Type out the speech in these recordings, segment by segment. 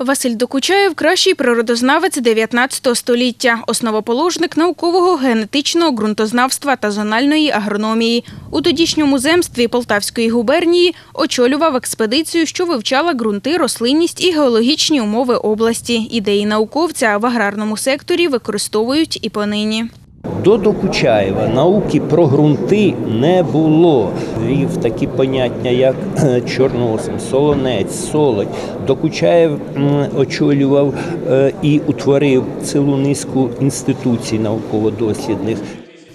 Василь Докучаєв – кращий природознавець 19 століття, основоположник наукового генетичного ґрунтознавства та зональної агрономії. У тодішньому земстві Полтавської губернії очолював експедицію, що вивчала ґрунти, рослинність і геологічні умови області. Ідеї науковця в аграрному секторі використовують і понині. До Докучаєва науки про ґрунти не було. Вів такі поняття, як е, чорносим, солонець, солодь. Докучаєв очолював е, і утворив цілу низку інституцій науково-дослідних.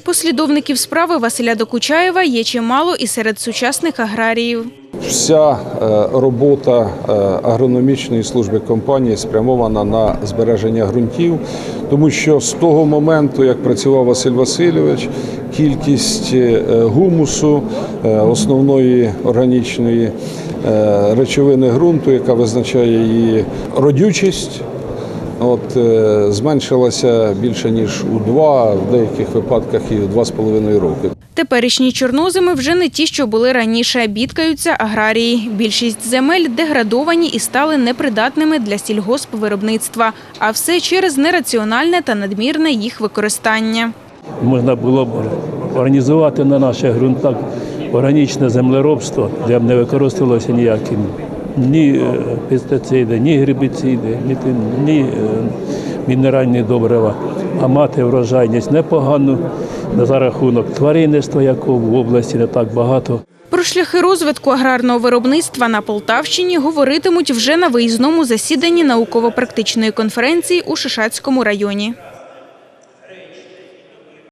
Послідовників справи Василя Докучаєва є чимало і серед сучасних аграріїв. Вся е, робота е, агрономічної служби компанії спрямована на збереження ґрунтів, тому що з того моменту, як працював Василь Васильович, кількість е, гумусу, основної органічної речовини ґрунту, яка визначає її родючість, От е, зменшилася більше ніж у два, в деяких випадках і в два з половиною роки. Теперішні чорноземи вже не ті, що були раніше. Бідкаються аграрії. Більшість земель деградовані і стали непридатними для сільгоспвиробництва. А все через нераціональне та надмірне їх використання. Можна було б організувати на наших ґрунтах органічне землеробство, де б не використовувалося ніякі ні е, пестициди, ні гербіциди, ні, ні е, мінеральні добрива, а мати врожайність непогану за рахунок тваринництва, якого в області не так багато. Про шляхи розвитку аграрного виробництва на Полтавщині говоритимуть вже на виїзному засіданні науково-практичної конференції у Шишацькому районі.